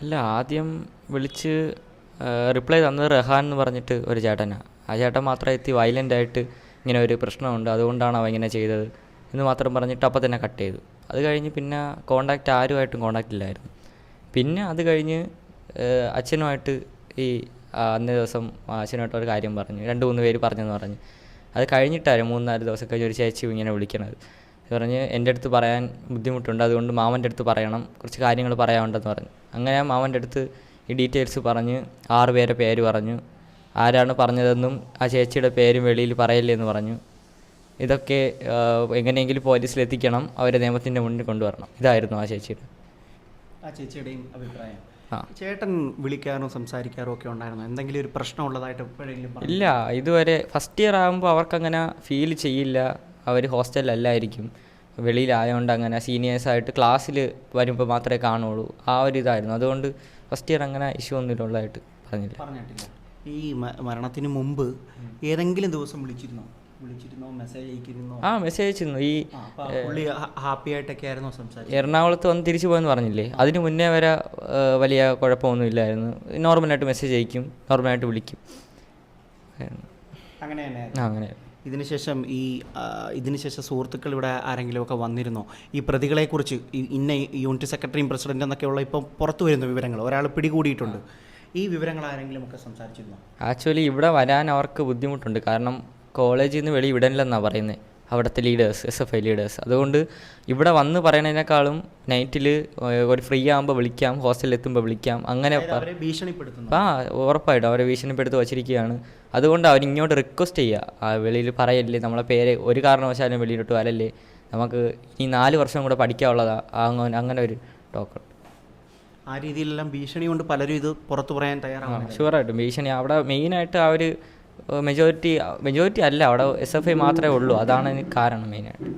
അല്ല ആദ്യം വിളിച്ച് റിപ്ലൈ തന്നത് റഹാൻ എന്ന് പറഞ്ഞിട്ട് ഒരു ചേട്ടനാണ് ആ ചേട്ടൻ മാത്രം എത്തി വയലന്റ് ആയിട്ട് ഇങ്ങനെ ഒരു പ്രശ്നമുണ്ട് അതുകൊണ്ടാണ് അവൻ ഇങ്ങനെ ചെയ്തത് എന്ന് മാത്രം പറഞ്ഞിട്ട് അപ്പം തന്നെ കട്ട് ചെയ്തു. അത് കഴിഞ്ഞ് പിന്നെ കോണ്ടാക്റ്റ് ആരുമായിട്ടും കോണ്ടാക്റ്റ് ഇല്ലായിരുന്നു. പിന്നെ അത് കഴിഞ്ഞ് അച്ഛനുമായിട്ട് ഈ അന്നേ ദിവസം അച്ഛനുമായിട്ട് ഒരു കാര്യം പറഞ്ഞു. രണ്ട് മൂന്ന് പേര് പറഞ്ഞെന്ന് പറഞ്ഞു. അത് കഴിഞ്ഞിട്ടായിരുന്നു മൂന്നാൽ ദിവസം കഴിഞ്ഞ് ഒരു ചേച്ചി ഇങ്ങനെ വിളിക്കണത്. പറഞ്ഞ് എന്റെ അടുത്ത് പറയാൻ ബുദ്ധിമുട്ടുണ്ട്. അതുകൊണ്ട് മാമന്റെ അടുത്ത് പറയണം. കുറച്ച് കാര്യങ്ങൾ പറയാനുണ്ടെന്ന് പറഞ്ഞു. അങ്ങനെ മാമന്റെ അടുത്ത് ഈ ഡീറ്റെയിൽസ് പറഞ്ഞ് ആറ് പേരെ പേര് പറഞ്ഞു. ആരാണ് പറഞ്ഞതെന്നും ആ ചേച്ചിയുടെ പേരും വെളിയിൽ പറയല്ലേ എന്ന് പറഞ്ഞു. ഇതൊക്കെ എങ്ങനെയെങ്കിലും പോലീസിലെത്തിക്കണം അവരെ നിയമത്തിന്റെ മുന്നിൽ കൊണ്ടുവരണം. ഇതായിരുന്നു ആ ചേച്ചിയുടെ ആ ചേച്ചിയുടെയും അഭിപ്രായം. ആ. ചേട്ടൻ വിളിക്കാനോ സംസാരിക്കാറോ ഒക്കെ ഉണ്ടായിരുന്നു? എന്തെങ്കിലും ഒരു പ്രശ്നം ഉള്ളതായിട്ട് ഇല്ല. ഇതുവരെ ഫസ്റ്റ് ഇയർ ആകുമ്പോൾ അവർക്കങ്ങനെ ഫീൽ ചെയ്യില്ല. അവർ ഹോസ്റ്റലിലല്ലായിരിക്കും. വെളിയിലായതുകൊണ്ട് അങ്ങനെ സീനിയേഴ്സായിട്ട് ക്ലാസ്സിൽ വരുമ്പോൾ മാത്രമേ കാണുള്ളൂ. ആ ഒരു ഇതായിരുന്നു. അതുകൊണ്ട് ഫസ്റ്റ് ഇയർ അങ്ങനെ ഇഷ്യൂ ഒന്നും ഉള്ളതായിട്ട് പറഞ്ഞില്ല ഈ മരണത്തിന് മുമ്പ് ഏതെങ്കിലും ദിവസം വിളിച്ചിരുന്നോ? വിളിച്ചിരുന്നോ? മെസ്സേജ് അയച്ചിരുന്നോ? ആ മെസ്സേജ് അയച്ചിരുന്നു. ഈ പുള്ളി ഹാപ്പി ആയിട്ടൊക്കെ ആയിരുന്നു സംസാരിച്ചത്. എറണാകുളത്ത് വന്ന് തിരിച്ചു പോയെന്ന് പറഞ്ഞില്ലേ? അതിന് മുന്നേ വരെ വലിയ കുഴപ്പമൊന്നും ഇല്ലായിരുന്നു നോർമലായിട്ട് മെസ്സേജ് അയക്കും. നോർമലായിട്ട് വിളിക്കും. അങ്ങനെ അങ്ങനെ. ഇതിനുശേഷം ഈ ഇതിനുശേഷം സുഹൃത്തുക്കൾ ഇവിടെ ആരെങ്കിലും ഒക്കെ വന്നിരുന്നോ? ഈ പ്രതികളെക്കുറിച്ച് ഇന്ന യൂണിറ്റ് സെക്രട്ടറിയും പ്രസിഡന്റ് എന്നൊക്കെയുള്ള ഇപ്പം പുറത്തു വരുന്ന വിവരങ്ങൾ ഒരാൾ പിടികൂടിയിട്ടുണ്ട്. ഈ വിവരങ്ങൾ ആരെങ്കിലും ഒക്കെ സംസാരിച്ചിരുന്നോ? ആക്ച്വലി ഇവിടെ വരാൻ അവർക്ക് ബുദ്ധിമുട്ടുണ്ട്. കാരണം കോളേജിൽ നിന്ന് വെളി വിടണില്ലെന്നാണ് പറയുന്നത്. അവിടുത്തെ leaders S F I leaders അതുകൊണ്ട് ഇവിടെ വന്ന് പറയണതിനേക്കാളും നൈറ്റിൽ ഒരു ഫ്രീ ആകുമ്പോൾ വിളിക്കാം ഹോസ്റ്റലിൽ എത്തുമ്പോൾ വിളിക്കാം അങ്ങനെ ആ ഉറപ്പായിട്ടും അവരെ ഭീഷണിപ്പെടുത്തി വച്ചിരിക്കുകയാണ്. അതുകൊണ്ട് അവർ ഇങ്ങോട്ട് റിക്വസ്റ്റ് ചെയ്യുക ആ വെളിയിൽ പറയല്ലേ നമ്മളെ പേര് ഒരു കാരണവശാലും വെളിയിലോട്ട് വരല്ലേ. നമുക്ക് ഈ നാല് വർഷം കൂടെ പഠിക്കാനുള്ളതാണ് അങ്ങനെ അങ്ങനെ ഒരു ടോക്കൺ ആ രീതിയിലെല്ലാം ഭീഷണി കൊണ്ട് പലരും ഇത് പുറത്തു പറയാൻ തയ്യാറാണ് ഷുവറായിട്ടും ഭീഷണി അവിടെ മെയിനായിട്ട് ആ ഒരു മെജോറിറ്റി മെജോറിറ്റി അല്ല അവിടെ എസ് എഫ് ഐ മാത്രമേ ഉള്ളൂ. അതാണ് കാരണം മെയിനായിട്ട്